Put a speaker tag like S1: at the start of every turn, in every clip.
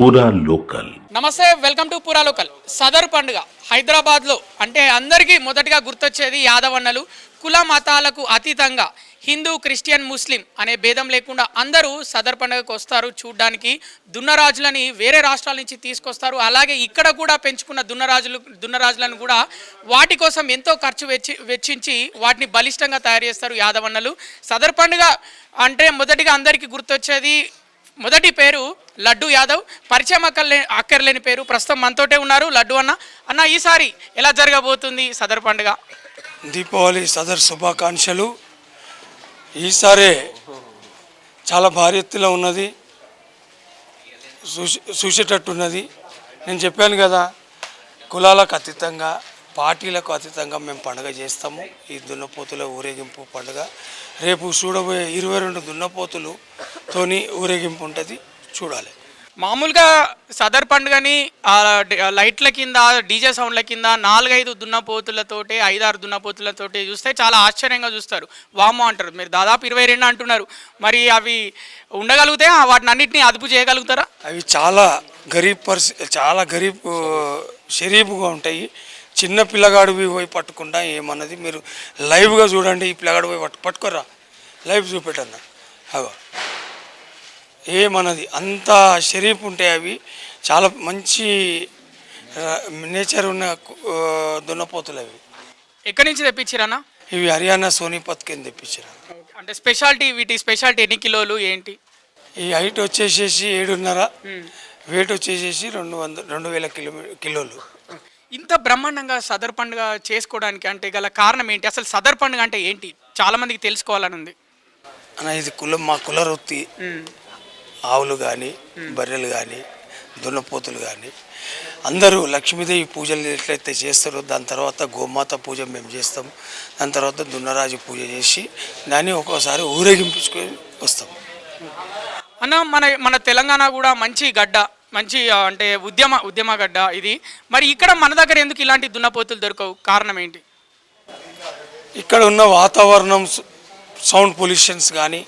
S1: పూరా లోకల్
S2: నమస్తే welcome to Pura local Sadar పండుగ హైదరాబాద్లో అంటే అందరికీ మొదటగా గుర్తొచ్చేది యాదవన్నలు. కుల మతాలకు అతీతంగా హిందూ క్రిస్టియన్ ముస్లిం అనే భేదం లేకుండా అందరూ సదర్ పండుగకు వస్తారు చూడ్డానికి. దున్నరాజులని వేరే రాష్ట్రాల నుంచి తీసుకొస్తారు. అలాగే ఇక్కడ కూడా పెంచుకున్న దున్నరాజులు దున్నరాజులను కూడా వాటి కోసం ఎంతో ఖర్చు వెచ్చి వెచ్చించి వాటిని బలిష్టంగా తయారు చేస్తారు యాదవన్నలు. సదర్ పండుగ అంటే మొదటిగా అందరికీ గుర్తొచ్చేది మొదటి పేరు లడ్డు యాదవ్ పరిచయం అక్కర్లే అక్కర్లేని పేరు. ప్రస్తుతం మనతోటే ఉన్నారు. లడ్డు అన్న. అన్న ఈసారి ఎలా జరగబోతుంది సదర్ పండుగ?
S3: దీపావళి సదర్ శుభాకాంక్షలు. ఈసారి చాలా భారీ ఎత్తులో ఉన్నది. చూసి చూసేటట్టున్నది. నేను చెప్పాను కదా కులాలకు అతీతంగా పార్టీలకు అతీతంగా మేము పండుగ చేస్తాము. ఈ దున్నపోతుల ఊరేగింపు పండుగ. రేపు చూడబోయే ఇరవై రెండు దున్నపోతులతోని ఊరేగింపు ఉంటుంది. చూడాలి.
S2: మామూలుగా సదర్ పండుగని లైట్ల కింద డీజే సౌండ్ల కింద నాలుగైదు దున్నపోతులతోటి ఐదారు దున్నపోతులతోటి చూస్తే చాలా ఆశ్చర్యంగా చూస్తారు. వామో అంటారు. మీరు దాదాపు ఇరవై రెండు అంటున్నారు. మరి అవి ఉండగలిగితే వాటిని అన్నింటినీ అదుపు చేయగలుగుతారా?
S3: అవి చాలా గరీబ్ పరిస్థి చాలా గరీబ్ షరీఫ్గా ఉంటాయి. చిన్న పిల్లగాడివి పోయి పట్టుకుంటా ఏమన్నది మీరు లైవ్గా చూడండి ఈ పిల్లగాడు పోయి పట్టు పట్టుకోరా లైవ్ చూపెట్టన్న. అగో. ఏమన్నది? అంత షరీఫ్ ఉంటాయి అవి చాలా మంచి నేచర్ ఉన్న దున్నపోతులు అవి.
S2: ఎక్కడి నుంచి తెప్పించారన్నా
S3: ఇవి హర్యానా సోనీపత్ కింద తెప్పించారు
S2: అంటే స్పెషాలిటీ వీటి స్పెషాలిటీ ఎన్ని కిలోలు ఏంటి?
S3: ఈ హైట్ వచ్చేసేసి ఏడున్నర వెయిట్ వచ్చేసేసి రెండు వంద రెండు వేల కిలో కిలోలు.
S2: ఇంత బ్రహ్మాండంగా సదర్ పండుగ చేసుకోవడానికి అంటే గల కారణం ఏంటి? అసలు సదర్ పండుగ అంటే ఏంటి? చాలా మందికి తెలుసుకోవాలని ఉంది.
S3: అన్న ఇది కులం మా కుల వృత్తి. ఆవులు కానీ బర్రెలు కానీ దున్నపోతులు కానీ అందరూ లక్ష్మీదేవి పూజలు ఎట్లయితే చేస్తారో దాని తర్వాత గోమాత పూజ మేము చేస్తాం. దాని తర్వాత దున్నరాజు పూజ చేసి దాన్ని ఒక్కోసారి ఊరేగింపించుకొని వస్తాం.
S2: అన్న మన మన తెలంగాణ కూడా మంచి గడ్డ మంచి అంటే ఉద్యమ ఉద్యమ గడ్డ ఇది. మరి ఇక్కడ మన దగ్గర ఎందుకు ఇలాంటి దున్నపోతులు దొరకవు? కారణం ఏంటి?
S3: ఇక్కడ ఉన్న వాతావరణం సౌండ్ పొల్యూషన్స్ కానీ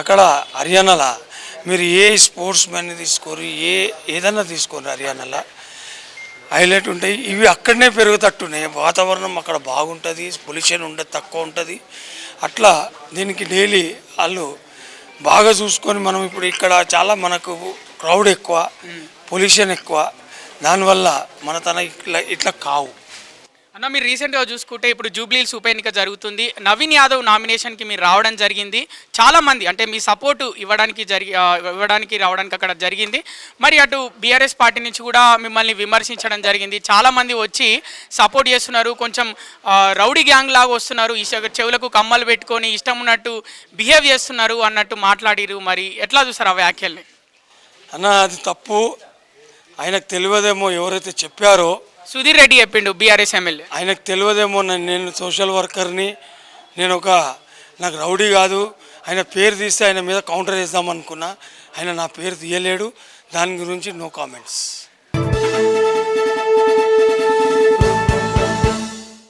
S3: అక్కడ హర్యానాలో మీరు ఏ స్పోర్ట్స్ మ్యాన్ తీసుకోరు ఏ ఏదన్నా తీసుకోరు హర్యానాలో. హైలైట్ ఉంటాయి. ఇవి అక్కడనే పెరుగుతట్టున్నాయి. వాతావరణం అక్కడ బాగుంటుంది పొల్యూషన్ ఉండదు తక్కువ ఉంటుంది. అట్లా దీనికి డైలీ వాళ్ళు బాగా చూసుకొని మనం ఇప్పుడు ఇక్కడ చాలా మనకు క్రౌడ్ ఎక్కువ పొల్యూషన్ ఎక్కువ. దానివల్ల మన తన ఇట్లా ఇట్లా కావు.
S2: అన్న మీరు రీసెంట్గా చూసుకుంటే ఇప్పుడు జూబ్లీల్స్ ఉప ఎన్నిక జరుగుతుంది. నవీన్ యాదవ్ నామినేషన్కి మీరు రావడం జరిగింది. చాలామంది అంటే మీ సపోర్టు ఇవ్వడానికి జరిగి ఇవ్వడానికి రావడానికి అక్కడ జరిగింది. మరి అటు బీఆర్ఎస్ పార్టీ నుంచి కూడా మిమ్మల్ని విమర్శించడం జరిగింది. చాలామంది వచ్చి సపోర్ట్ చేస్తున్నారు. కొంచెం రౌడీ గ్యాంగ్ లాగా వస్తున్నారు. ఈ చెవులకు కమ్మలు పెట్టుకొని ఇష్టం ఉన్నట్టు బిహేవ్ చేస్తున్నారు అన్నట్టు మాట్లాడిరు. మరి ఎట్లా చూస్తారు ఆ వ్యాఖ్యల్ని?
S3: అన్న అది తప్పు. ఆయనకు తెలియదేమో ఎవరైతే చెప్పారో
S2: సుధీర్ రెడ్డి చెప్పిండు బీఆర్ఎస్ ఎమ్మెల్యే.
S3: ఆయనకు తెలియదేమో నేను సోషల్ వర్కర్ని నేను ఒక నాకు రౌడీ కాదు. ఆయన పేరు తీస్తే ఆయన మీద కౌంటర్ వేద్దాం అనుకున్నా. ఆయన నా పేరు తీయలేడు. దాని గురించి నో కామెంట్స్.